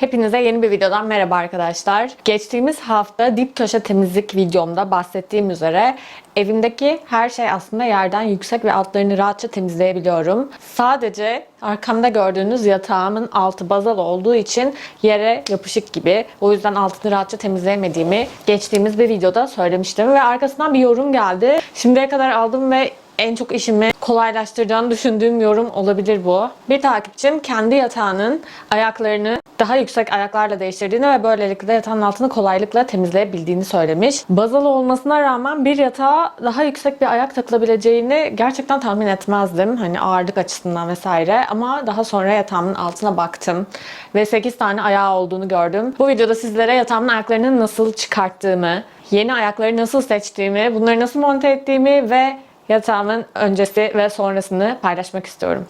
Hepinize yeni bir videodan merhaba arkadaşlar. Geçtiğimiz hafta dip köşe temizlik videomda bahsettiğim üzere evimdeki her şey aslında yerden yüksek ve altlarını rahatça temizleyebiliyorum. Sadece arkamda gördüğünüz yatağımın altı bazal olduğu için yere yapışık gibi. O yüzden altını rahatça temizleyemediğimi geçtiğimiz bir videoda söylemiştim ve arkasından bir yorum geldi. Şimdiye kadar aldım ve en çok işimi kolaylaştıracağını düşündüğüm yorum olabilir bu. Bir takipçim kendi yatağının ayaklarını daha yüksek ayaklarla değiştirdiğini ve böylelikle yatağın altını kolaylıkla temizleyebildiğini söylemiş. Bazalı olmasına rağmen bir yatağa daha yüksek bir ayak takılabileceğini gerçekten tahmin etmezdim. Hani ağırlık açısından vesaire. Ama daha sonra yatağımın altına baktım ve 8 tane ayağı olduğunu gördüm. Bu videoda sizlere yatağımın ayaklarını nasıl çıkarttığımı, yeni ayakları nasıl seçtiğimi, bunları nasıl monte ettiğimi ve yatağımın öncesi ve sonrasını paylaşmak istiyorum.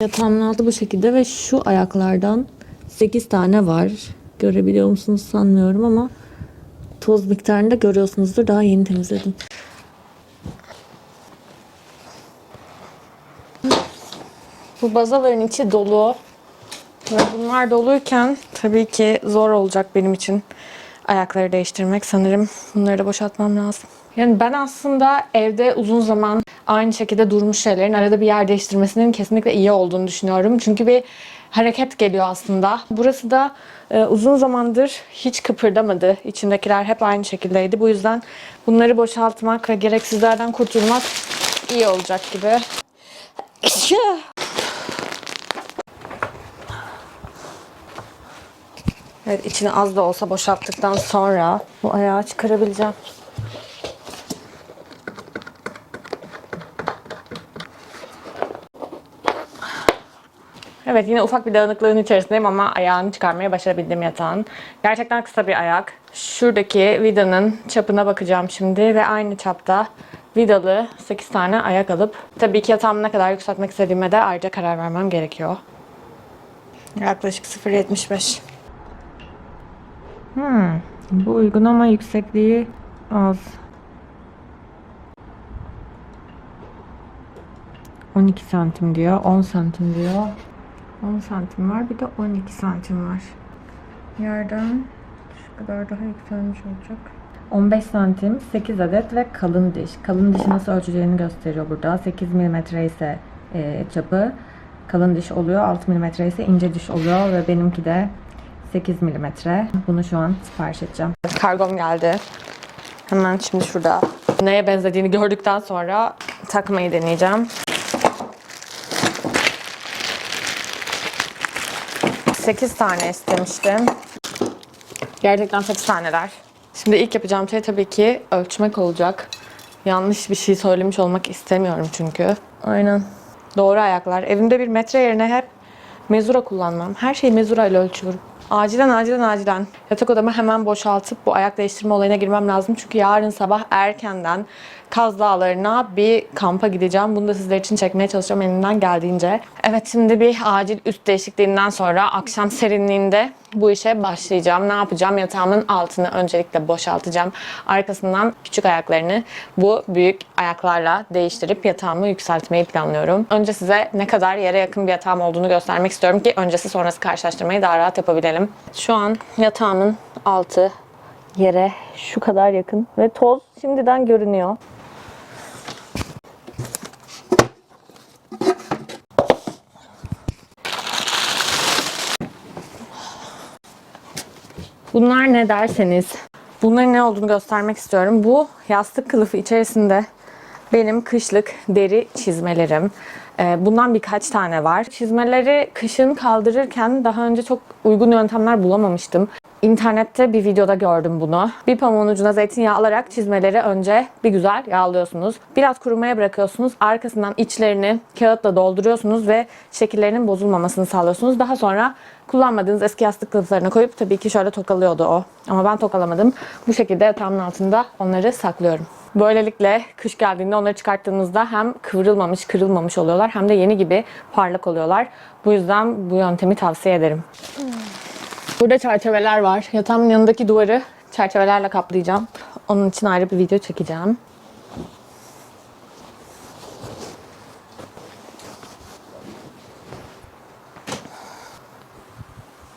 Yatağımın altı bu şekilde ve şu ayaklardan 8 tane var. Görebiliyor musunuz sanmıyorum ama toz miktarını da görüyorsunuzdur. Daha yeni temizledim. Bu bazaların içi dolu. Ve bunlar doluyken tabii ki zor olacak benim için ayakları değiştirmek. Sanırım bunları da boşaltmam lazım. Yani ben aslında evde uzun zaman aynı şekilde durmuş şeylerin arada bir yer değiştirmesinin kesinlikle iyi olduğunu düşünüyorum. Çünkü bir hareket geliyor aslında. Burası da e, uzun zamandır hiç kıpırdamadı. İçindekiler hep aynı şekildeydi. Bu yüzden bunları boşaltmak ve gereksizlerden kurtulmak iyi olacak gibi. Evet içini az da olsa boşalttıktan sonra bu ayağı çıkarabileceğim. Evet yine ufak bir dağınıklığın içerisindeyim ama ayağını çıkarmaya başarabildim yatağın. Gerçekten kısa bir ayak. Şuradaki vidanın çapına bakacağım şimdi ve aynı çapta vidalı 8 tane ayak alıp tabii ki yatağımı ne kadar yükseltmek istediğime de ayrıca karar vermem gerekiyor. Yaklaşık 0.75. Hmm, bu uygun ama yüksekliği az. 12 santim diyor, 10 santim diyor. 10 santim var, bir de 12 santim var. Yerden şu kadar daha yükselmiş olacak. 15 santim, 8 adet ve kalın diş. Kalın dişi nasıl ölçeceğini gösteriyor burada. 8 mm ise e, çapı, kalın diş oluyor. 6 mm ise ince diş oluyor ve benimki de 8 milimetre. Bunu şu an sipariş edeceğim. Kargom geldi. Hemen şimdi şurada neye benzediğini gördükten sonra takmayı deneyeceğim. 8 tane istemiştim. Gerçekten 8 taneler. Şimdi ilk yapacağım şey tabii ki ölçmek olacak. Yanlış bir şey söylemiş olmak istemiyorum çünkü. Aynen. Doğru ayaklar. Evimde bir metre yerine hep mezura kullanmam. Her şeyi mezura ile ölçüyorum. Acilen acilen acilen yatak odamı hemen boşaltıp bu ayak değiştirme olayına girmem lazım. Çünkü yarın sabah erkenden Kaz Dağları'na bir kampa gideceğim. Bunu da sizler için çekmeye çalışacağım elimden geldiğince. Evet şimdi bir acil üst değişikliğinden sonra akşam serinliğinde bu işe başlayacağım. Ne yapacağım? Yatağımın altını öncelikle boşaltacağım. Arkasından küçük ayaklarını bu büyük ayaklarla değiştirip yatağımı yükseltmeyi planlıyorum. Önce size ne kadar yere yakın bir yatağım olduğunu göstermek istiyorum ki öncesi sonrası karşılaştırmayı daha rahat yapabilelim. Şu an yatağımın altı yere şu kadar yakın ve toz şimdiden görünüyor. Bunlar ne derseniz bunların ne olduğunu göstermek istiyorum. Bu yastık kılıfı içerisinde benim kışlık deri çizmelerim. Ee, Bundan birkaç tane var. Çizmeleri kışın kaldırırken daha önce çok uygun yöntemler bulamamıştım. İnternette bir videoda gördüm bunu. Bir pamuğun ucuna zeytinyağı alarak çizmeleri önce bir güzel yağlıyorsunuz. Biraz kurumaya bırakıyorsunuz. Arkasından içlerini kağıtla dolduruyorsunuz ve şekillerinin bozulmamasını sağlıyorsunuz. Daha sonra kullanmadığınız eski yastık kılıflarına koyup tabii ki şöyle tokalıyordu o. Ama ben tokalamadım. Bu şekilde yatağımın altında onları saklıyorum. Böylelikle kış geldiğinde onları çıkarttığınızda hem kıvrılmamış, kırılmamış oluyorlar hem de yeni gibi parlak oluyorlar. Bu yüzden bu yöntemi tavsiye ederim. Burada çerçeveler var. Yatağımın yanındaki duvarı çerçevelerle kaplayacağım. Onun için ayrı bir video çekeceğim.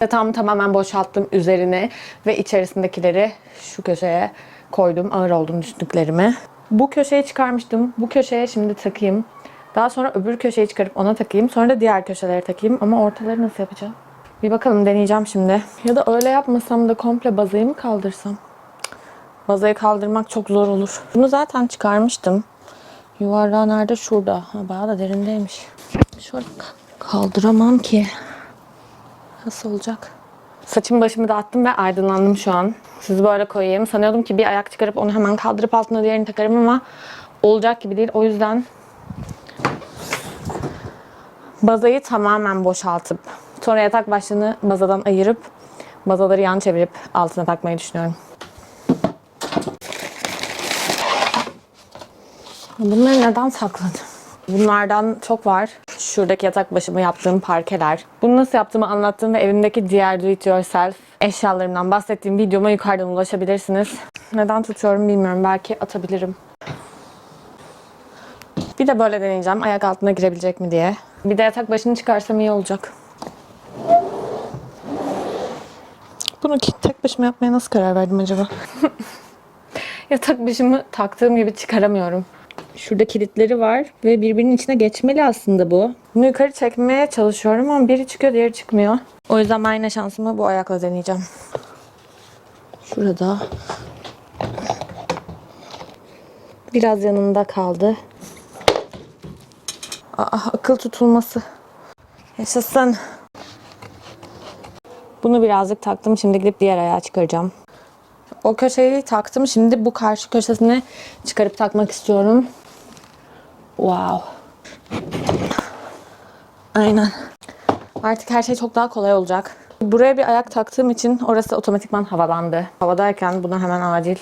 Yatağımı tamamen boşalttım üzerine ve içerisindekileri şu köşeye koydum. Ağır olduğunu düşündüklerimi. Bu köşeye çıkarmıştım. Bu köşeye şimdi takayım. Daha sonra öbür köşeyi çıkarıp ona takayım. Sonra da diğer köşelere takayım. Ama ortaları nasıl yapacağım? Bir bakalım deneyeceğim şimdi. Ya da öyle yapmasam da komple bazayı mı kaldırsam? Bazayı kaldırmak çok zor olur. Bunu zaten çıkarmıştım. Yuvarlağı nerede? Şurada. Ha, bayağı da derindeymiş. Şöyle kaldıramam ki. Nasıl olacak? Saçımı başımı dağıttım ve aydınlandım şu an. Sizi böyle koyayım. Sanıyordum ki bir ayak çıkarıp onu hemen kaldırıp altına diğerini takarım ama olacak gibi değil. O yüzden bazayı tamamen boşaltıp sonra yatak başlığını bazadan ayırıp bazaları yan çevirip altına takmayı düşünüyorum. Bunları neden sakladım? Bunlardan çok var. Şuradaki yatak başımı yaptığım parkeler. Bunu nasıl yaptığımı anlattığım ve evimdeki diğer do it yourself eşyalarımdan bahsettiğim videoma yukarıdan ulaşabilirsiniz. Neden tutuyorum bilmiyorum. Belki atabilirim. Bir de böyle deneyeceğim. Ayak altına girebilecek mi diye. Bir de yatak başını çıkarsam iyi olacak. Bunu tek başıma yapmaya nasıl karar verdim acaba? yatak başımı taktığım gibi çıkaramıyorum. Şurada kilitleri var ve birbirinin içine geçmeli aslında bu. Bunu yukarı çekmeye çalışıyorum ama biri çıkıyor diğeri çıkmıyor. O yüzden ben yine şansımı bu ayakla deneyeceğim. Şurada. Biraz yanında kaldı. Aa, akıl tutulması. Yaşasın. Bunu birazcık taktım. Şimdi gidip diğer ayağı çıkaracağım. O köşeyi taktım. Şimdi bu karşı köşesini çıkarıp takmak istiyorum. Wow. Aynen. Artık her şey çok daha kolay olacak. Buraya bir ayak taktığım için orası otomatikman havalandı. Havadayken buna hemen acil.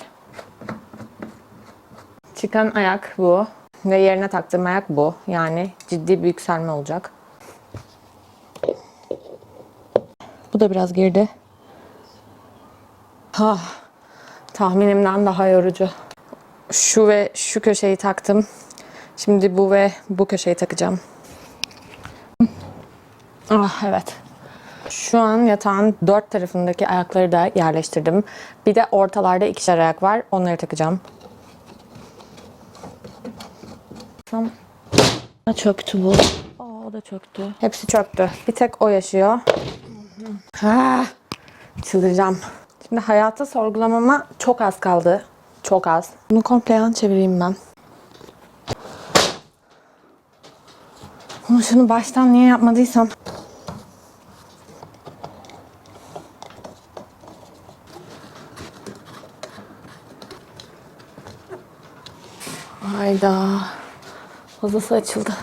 Çıkan ayak bu. Ve yerine taktığım ayak bu. Yani ciddi bir yükselme olacak. Bu da biraz girdi. Ah, tahminimden daha yorucu. Şu ve şu köşeyi taktım. Şimdi bu ve bu köşeyi takacağım. Ah evet. Şu an yatağın dört tarafındaki ayakları da yerleştirdim. Bir de ortalarda ikişer ayak var. Onları takacağım. Tam çöktü bu. Aa, o da çöktü. Hepsi çöktü. Bir tek o yaşıyor. Ah, çıldıracağım. Şimdi hayatı sorgulamama çok az kaldı. Çok az. Bunu komple yan çevireyim ben. Ama şunu baştan niye yapmadıysam. Hayda. Fazlası açıldı.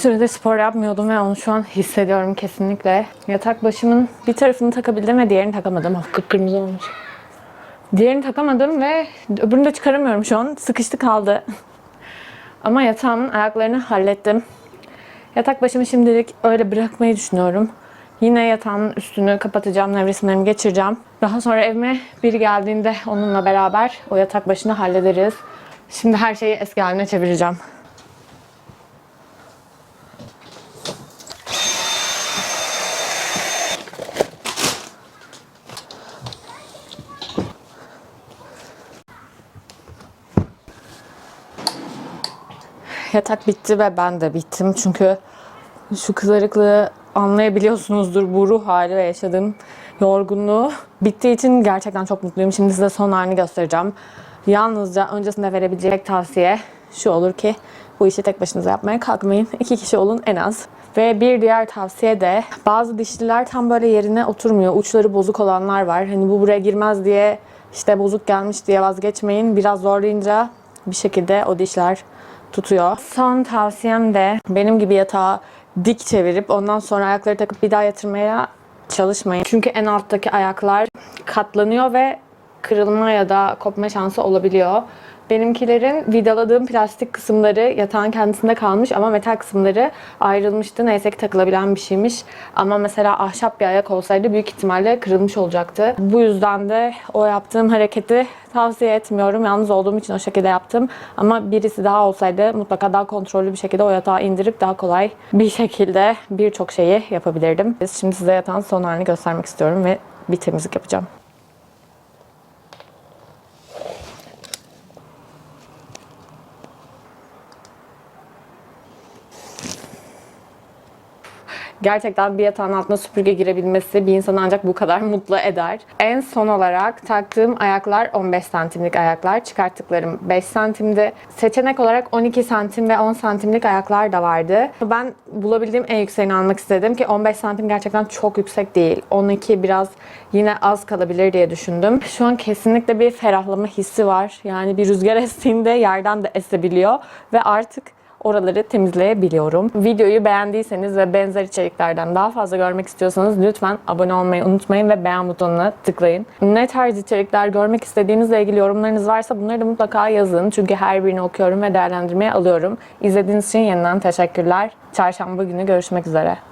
Süredir spor yapmıyordum ve onu şu an hissediyorum kesinlikle. Yatak başımın bir tarafını takabildim ve diğerini takamadım. Of kıpkırmızı olmuş. Diğerini takamadım ve öbürünü de çıkaramıyorum şu an. Sıkıştı kaldı. Ama yatağımın ayaklarını hallettim. Yatak başımı şimdilik öyle bırakmayı düşünüyorum. Yine yatağın üstünü kapatacağım, nevresimlerimi geçireceğim. Daha sonra evime biri geldiğinde onunla beraber o yatak başını hallederiz. Şimdi her şeyi eski haline çevireceğim. Yatak bitti ve ben de bittim. Çünkü şu kızarıklığı anlayabiliyorsunuzdur bu ruh hali ve yaşadığım yorgunluğu. Bittiği için gerçekten çok mutluyum. Şimdi size son halini göstereceğim. Yalnızca öncesinde verebileceğim tavsiye şu olur ki bu işi tek başınıza yapmaya kalkmayın. İki kişi olun en az. Ve bir diğer tavsiye de bazı dişliler tam böyle yerine oturmuyor. Uçları bozuk olanlar var. Hani bu buraya girmez diye işte bozuk gelmiş diye vazgeçmeyin. Biraz zorlayınca bir şekilde o dişler tutuyor. Son tavsiyem de benim gibi yatağı dik çevirip ondan sonra ayakları takıp bir daha yatırmaya çalışmayın. Çünkü en alttaki ayaklar katlanıyor ve kırılma ya da kopma şansı olabiliyor. Benimkilerin vidaladığım plastik kısımları yatağın kendisinde kalmış ama metal kısımları ayrılmıştı. Neyse ki takılabilen bir şeymiş. Ama mesela ahşap bir ayak olsaydı büyük ihtimalle kırılmış olacaktı. Bu yüzden de o yaptığım hareketi tavsiye etmiyorum. Yalnız olduğum için o şekilde yaptım. Ama birisi daha olsaydı mutlaka daha kontrollü bir şekilde o yatağı indirip daha kolay bir şekilde birçok şeyi yapabilirdim. Şimdi size yatağın son halini göstermek istiyorum ve bir temizlik yapacağım. Gerçekten bir yatağın altına süpürge girebilmesi bir insanı ancak bu kadar mutlu eder. En son olarak taktığım ayaklar 15 santimlik ayaklar. Çıkarttıklarım 5 santimdi. Seçenek olarak 12 santim ve 10 santimlik ayaklar da vardı. Ben bulabildiğim en yükseğini almak istedim ki 15 santim gerçekten çok yüksek değil. 12 biraz yine az kalabilir diye düşündüm. Şu an kesinlikle bir ferahlama hissi var. Yani bir rüzgar estiğinde yerden de esebiliyor ve artık oraları temizleyebiliyorum. Videoyu beğendiyseniz ve benzer içeriklerden daha fazla görmek istiyorsanız lütfen abone olmayı unutmayın ve beğen butonuna tıklayın. Ne tarz içerikler görmek istediğinizle ilgili yorumlarınız varsa bunları da mutlaka yazın. Çünkü her birini okuyorum ve değerlendirmeye alıyorum. İzlediğiniz için yeniden teşekkürler. Çarşamba günü görüşmek üzere.